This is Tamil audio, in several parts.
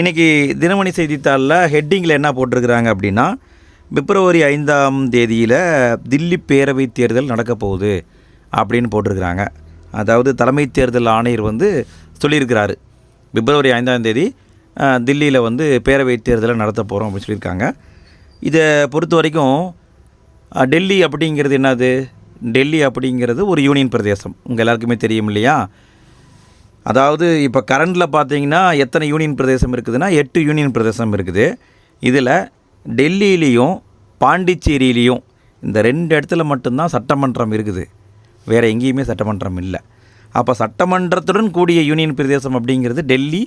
இன்றைக்கி தினமணி செய்தித்தாளில் ஹெட்டிங்கில் என்ன போட்டிருக்கிறாங்க அப்படின்னா பிப்ரவரி ஐந்தாம் தேதியில் தில்லி பேரவை தேர்தல் நடக்க போகுது அப்படின்னு போட்டிருக்கிறாங்க. அதாவது தலைமை தேர்தல் ஆணையர் வந்து சொல்லியிருக்கிறாரு. பிப்ரவரி ஐந்தாம் தேதி தில்லியில் வந்து பேரவை தேர்தலை நடத்த போகிறோம் அப்படின்னு சொல்லியிருக்காங்க. இதை பொறுத்த வரைக்கும் டெல்லி அப்படிங்கிறது என்னது? டெல்லி அப்படிங்கிறது ஒரு யூனியன் பிரதேசம். உங்கள் எல்லாருக்குமே தெரியும் இல்லையா? அதாவது இப்போ கரண்டில் பார்த்தீங்கன்னா எத்தனை யூனியன் பிரதேசம் இருக்குதுன்னா எட்டு யூனியன் பிரதேசம் இருக்குது. இதில் டெல்லியிலையும் பாண்டிச்சேரியிலையும் இந்த ரெண்டு இடத்துல மட்டும்தான் சட்டமன்றம் இருக்குது. வேறு எங்கேயுமே சட்டமன்றம் இல்லை. அப்போ சட்டமன்றத்துடன் கூடிய யூனியன் பிரதேசம் அப்படிங்கிறது டெல்லி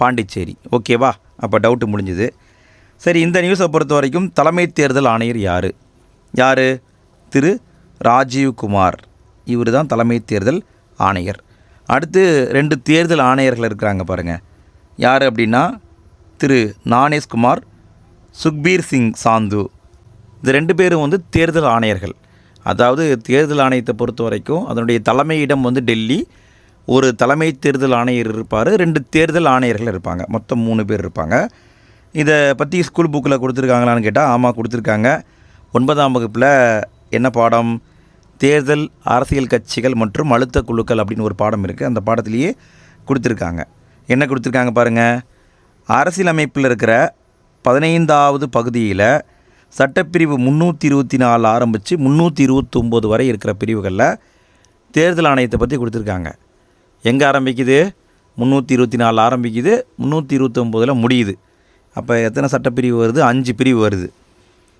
பாண்டிச்சேரி. ஓகேவா அப்போ டவுட்டு முடிஞ்சுது. சரி இந்த நியூஸை பொறுத்த வரைக்கும் தலைமை தேர்தல் ஆணையர் யார்? யார்? திரு. ராஜீவ் குமார் இவர் தான் தலைமை தேர்தல் ஆணையர். அடுத்து ரெண்டு தேர்தல் ஆணையர்கள் இருக்கிறாங்க பாருங்கள் யார் அப்படின்னா திரு நானேஷ்குமார் சுக்பீர் சிங் சாந்து. இந்த ரெண்டு பேரும் வந்து தேர்தல் ஆணையர்கள். அதாவது தேர்தல் ஆணையத்தை பொறுத்த வரைக்கும் அதனுடைய தலைமையிடம் வந்து டெல்லி ஒரு தலைமை தேர்தல் ஆணையர் இருப்பார் ரெண்டு தேர்தல் ஆணையர்கள் இருப்பாங்க. மொத்தம் மூணு பேர் இருப்பாங்க. இதை பற்றி ஸ்கூல் புக்கில் கொடுத்துருக்காங்களான்னு கேட்டால் ஆமாம் கொடுத்துருக்காங்க. ஒன்பதாம் வகுப்பில் என்ன பாடம்? தேர்தல் அரசியல் கட்சிகள் மற்றும் அழுத்த குழுக்கள் அப்படின்னு ஒரு பாடம் இருக்குது அந்த பாடத்திலேயே கொடுத்துருக்காங்க. என்ன கொடுத்துருக்காங்க பாருங்கள் அரசியலமைப்பில் இருக்கிற பதினைந்தாவது பகுதியில் சட்டப்பிரிவு முந்நூற்றி இருபத்தி நாலு ஆரம்பித்து முந்நூற்றி இருபத்தொம்போது வரை இருக்கிற பிரிவுகளில் தேர்தல் ஆணையத்தை பற்றி கொடுத்துருக்காங்க. எங்கே ஆரம்பிக்குது? முந்நூற்றி இருபத்தி நாலு ஆரம்பிக்குது முந்நூற்றி இருபத்தொம்போதில் முடியுது. அப்போ எத்தனை சட்டப்பிரிவு வருது? அஞ்சு பிரிவு வருது.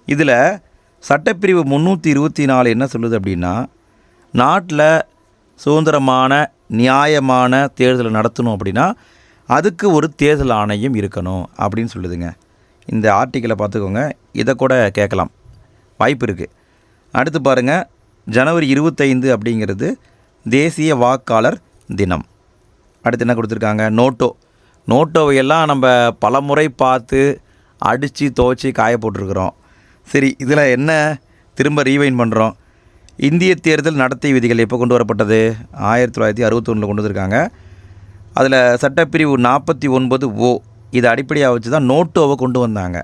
இதில் சட்டப்பிரிவு முந்நூற்றி இருபத்தி நாலு என்ன சொல்லுது அப்படின்னா நாட்டில் சுதந்திரமான நியாயமான தேர்தலை நடத்தணும் அப்படின்னா அதுக்கு ஒரு தேர்தல் ஆணையம் இருக்கணும் அப்படின்னு சொல்லுதுங்க. இந்த ஆர்டிக்கலை பார்த்துக்கோங்க. இதை கூட கேட்கலாம். வாய்ப்பு இருக்குது அடுத்து பாருங்கள் ஜனவரி இருபத்தைந்து அப்படிங்கிறது தேசிய வாக்காளர் தினம். அடுத்து என்ன கொடுத்துருக்காங்க? நோட்டோ. நோட்டோவையெல்லாம் நம்ம பலமுறை பார்த்து அடித்து துவைச்சி காய போட்டிருக்கிறோம் சரி இதில் என்ன திரும்ப ரீவைன் பண்ணுறோம் இந்திய தேர்தல் நடத்தை விதிகள் எப்போ கொண்டு வரப்பட்டது? ஆயிரத்தி தொள்ளாயிரத்தி அறுபத்தொன்னில் கொண்டு வந்திருக்காங்க. அதில் சட்டப்பிரிவு நாற்பத்தி ஒன்பது ஓ இதை அடிப்படையாக வச்சு தான் நோட்டோவை கொண்டு வந்தாங்க.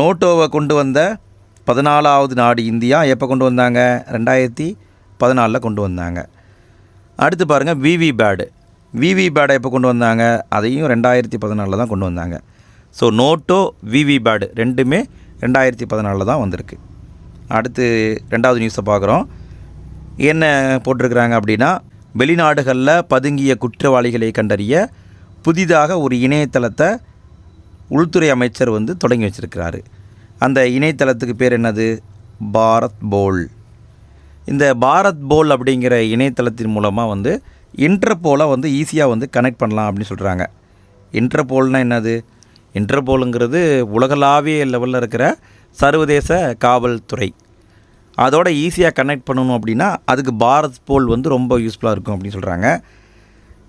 நோட்டோவை கொண்டு வந்த பதினாலாவது நாடு இந்தியா எப்போ கொண்டு வந்தாங்க? ரெண்டாயிரத்தி பதினாலில் கொண்டு வந்தாங்க. அடுத்து பாருங்கள் விவி பேடு விவி பேடை எப்போ கொண்டு வந்தாங்க? அதையும் ரெண்டாயிரத்தி பதினாலில் தான் கொண்டு வந்தாங்க. ஸோ நோட்டோ விவி பேடு ரெண்டுமே ரெண்டாயிரத்தி பதினாலில் தான் வந்திருக்கு. அடுத்து ரெண்டாவது நியூஸை பார்க்குறோம். என்ன போட்டிருக்கிறாங்க அப்படின்னா வெளிநாடுகளில் பதுங்கிய குற்றவாளிகளை கண்டறிய புதிதாக ஒரு இணையதளத்தை உள்துறை அமைச்சர் வந்து தொடங்கி வச்சிருக்கிறாரு. அந்த இணையதளத்துக்கு பேர் என்னது? பாரத் போல். இந்த பாரத் போல் அப்படிங்கிற இணையதளத்தின் மூலமாக வந்து இன்டர்போலை வந்து ஈஸியாக வந்து கனெக்ட் பண்ணலாம் அப்படின்னு சொல்கிறாங்க இன்டர்போல்னால் என்னது? இன்டர்போலுங்கிறது உலகளாவிய லெவலில் இருக்கிற சர்வதேச காவல்துறை. அதோட ஈஸியாக கனெக்ட் பண்ணணும் அப்படின்னா அதுக்கு பாரத் போல் வந்து ரொம்ப யூஸ்ஃபுல்லாக இருக்கும் அப்படின்னு சொல்கிறாங்க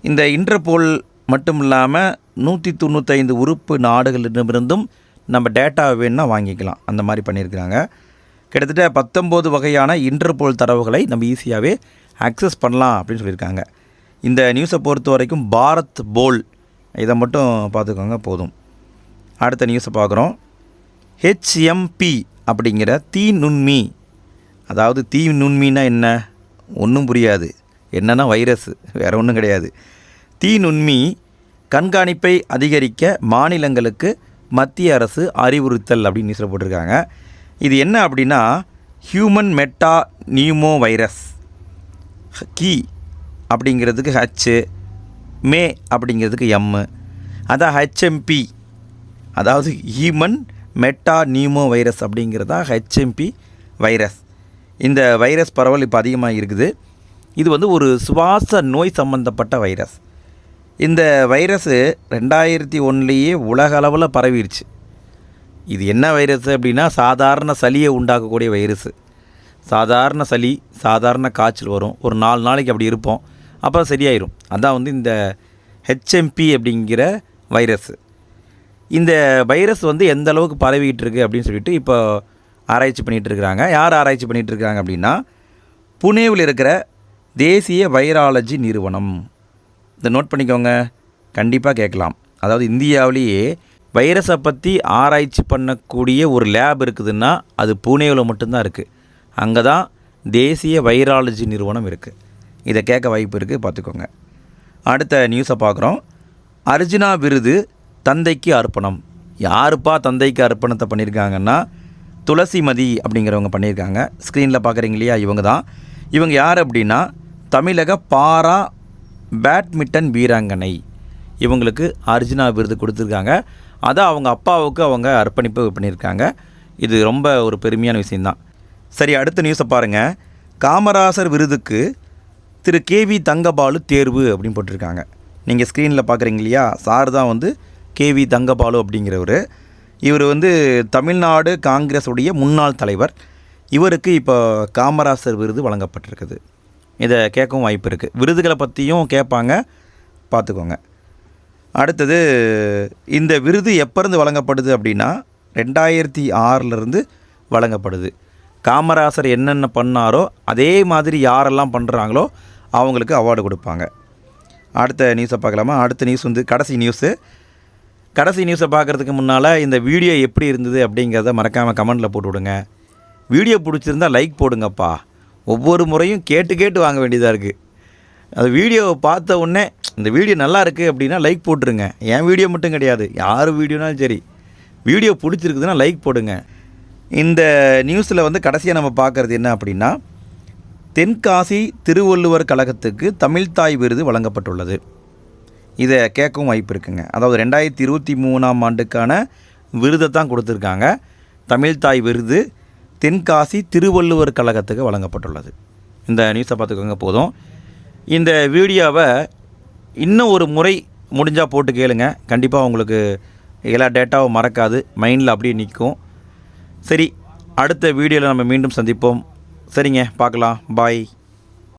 இந்த இன்டர்போல் மட்டும் இல்லாமல் நூற்றி தொண்ணூற்றைந்து உறுப்பு நாடுகளிடமிருந்தும் நம்ம டேட்டா வேணும்னா வாங்கிக்கலாம். அந்த மாதிரி பண்ணியிருக்கிறாங்க. கிட்டத்தட்ட பத்தொம்போது வகையான இன்டர்போல் தரவுகளை நம்ம ஈஸியாகவே அக்சஸ் பண்ணலாம் அப்படின்னு சொல்லியிருக்காங்க. இந்த நியூஸை பொறுத்த வரைக்கும் பாரத் போல் இதை மட்டும் பார்த்துக்கோங்க போதும். அடுத்த நியூஸை பார்க்குறோம். ஹெச்எம்பி அப்படிங்கிற தீ நுண்மி. அதாவது தீ நுண்மின்னா என்ன? ஒன்றும் புரியாது. என்னென்னா வைரஸ் வேறு ஒன்றும் கிடையாது. தீ நுண்மி கண்காணிப்பை அதிகரிக்க மாநிலங்களுக்கு மத்திய அரசு அறிவுறுத்தல் அப்படின்னு நியூஸில் போட்டிருக்காங்க. இது என்ன அப்படின்னா ஹியூமன் மெட்டா நியூமோ வைரஸ் கி அப்படிங்கிறதுக்கு ஹச்சு மே அப்படிங்கிறதுக்கு எம்மு அதான் ஹெச்எம்பி அதாவது ஈமன் மெட்டா நியூமோ வைரஸ் அப்படிங்கிறது தான் ஹெச்எம்பி வைரஸ். இந்த வைரஸ் பரவல் இப்போ அதிகமாக இருக்குது. இது வந்து ஒரு சுவாச நோய் சம்பந்தப்பட்ட வைரஸ். இந்த வைரஸு ரெண்டாயிரத்தி ஒன்றுலேயே உலக அளவில் பரவிடுச்சு இது என்ன வைரஸ் அப்படின்னா சாதாரண சளியை உண்டாக்கக்கூடிய வைரஸு. சாதாரண சளி சாதாரண காய்ச்சல் வரும். ஒரு நாலு நாளைக்கு அப்படி இருப்போம். அப்புறம் சரியாயிரும். அதான் வந்து இந்த ஹெச்எம்பி அப்படிங்கிற வைரஸு. இந்த வைரஸ் வந்து எந்த அளவுக்கு பரவிக்கிட்டு இருக்கு அப்படின்னு சொல்லிட்டு இப்போ ஆராய்ச்சி பண்ணிகிட்டு இருக்கிறாங்க. யார் ஆராய்ச்சி பண்ணிகிட்டு இருக்காங்க அப்படின்னா புனேவில் இருக்கிற தேசிய வைராலஜி நிறுவனம். இதை நோட் பண்ணிக்கோங்க. கண்டிப்பாக கேட்கலாம். அதாவது இந்தியாவிலேயே வைரஸை பற்றி ஆராய்ச்சி பண்ணக்கூடிய ஒரு லேப் இருக்குதுன்னா அது புனேவில் மட்டும்தான் இருக்குது அங்கே தான் தேசிய வைராலஜி நிறுவனம் இருக்குது இதை கேட்க வாய்ப்பு இருக்குது பார்த்துக்கோங்க. அடுத்த நியூஸை பார்க்குறோம். அர்ஜுனா விருது தந்தைக்கு அர்ப்பணம். யாருப்பா தந்தைக்கு அர்ப்பணத்தை பண்ணியிருக்காங்கன்னா துளசிமதி அப்படிங்கிறவங்க பண்ணியிருக்காங்க ஸ்க்ரீனில் பார்க்குறீங்க இல்லையா? இவங்க தான். இவங்க யார் அப்படின்னா தமிழக பாரா பேட்மிட்டன் வீராங்கனை. இவங்களுக்கு அர்ஜுனா விருது கொடுத்துருக்காங்க. அதை அவங்க அப்பாவுக்கு அவங்க அர்ப்பணிப்பு பண்ணியிருக்காங்க இது ரொம்ப ஒரு பெருமையான விஷயந்தான் சரி அடுத்த நியூஸை பாருங்கள் காமராசர் விருதுக்கு திரு கேவி தங்கபாலு தேர்வு அப்படின்னு போட்டிருக்காங்க. நீங்கள் ஸ்க்ரீனில் பார்க்குறீங்க இல்லையா? சார் தான் வந்து கேவி தங்கபாலு அப்படிங்கிறவர். இவர் வந்து தமிழ்நாடு காங்கிரஸுடைய முன்னாள் தலைவர். இவருக்கு இப்போ காமராசர் விருது வழங்கப்பட்டிருக்குது. இதை கேட்கவும் வாய்ப்பு இருக்குது விருதுகளை பற்றியும் கேட்பாங்க. பார்த்துக்கோங்க. அடுத்தது இந்த விருது எப்போருந்து வழங்கப்படுது அப்படின்னா ரெண்டாயிரத்தி ஆறிலிருந்து வழங்கப்படுது. காமராசர் என்னென்ன பண்ணாரோ அதே மாதிரி யாரெல்லாம் பண்ணுறாங்களோ அவங்களுக்கு அவார்டு கொடுப்பாங்க. அடுத்த நியூஸை பார்க்கலாமா? அடுத்த நியூஸ் வந்து கடைசி நியூஸு. கடைசி நியூஸை பார்க்குறதுக்கு முன்னால் இந்த வீடியோ எப்படி இருந்தது அப்படிங்கிறத மறக்காமல் கமெண்டில் போட்டு விடுங்க. வீடியோ பிடிச்சிருந்தா லைக் போடுங்கப்பா. ஒவ்வொரு முறையும் கேட்டு கேட்டு வாங்க வேண்டியதாக இருக்குது அது வீடியோவை பார்த்த உடனே இந்த வீடியோ நல்லா இருக்குது அப்படின்னா லைக் போட்டுருங்க. என் வீடியோ மட்டும் கிடையாது. யார் வீடியோனாலும் சரி. வீடியோ பிடிச்சிருக்குதுன்னா லைக் போடுங்க. இந்த நியூஸில் வந்து கடைசியாக நம்ம பார்க்குறது என்ன அப்படின்னா தென்காசி திருவள்ளுவர் கழகத்துக்கு தமிழ்தாய் விருது வழங்கப்பட்டுள்ளது. இதை கேட்கவும் வாய்ப்பு இருக்குங்க. அதாவது ரெண்டாயிரத்தி இருபத்தி மூணாம் ஆண்டுக்கான விருதை தான் கொடுத்துருக்காங்க. தமிழ்தாய் விருது தென்காசி திருவள்ளுவர் கழகத்துக்கு வழங்கப்பட்டுள்ளது. இந்த நியூஸை பார்த்துக்கோங்க போதும். இந்த வீடியோவை இன்னும் ஒரு முறை முடிஞ்சால் போட்டு கேளுங்க. கண்டிப்பாக உங்களுக்கு எல்லா டேட்டாவும் மறக்காது. மைண்டில் அப்படியே நிற்கும். சரி அடுத்த வீடியோவில் நம்ம மீண்டும் சந்திப்போம். சரிங்க பார்க்கலாம். பாய்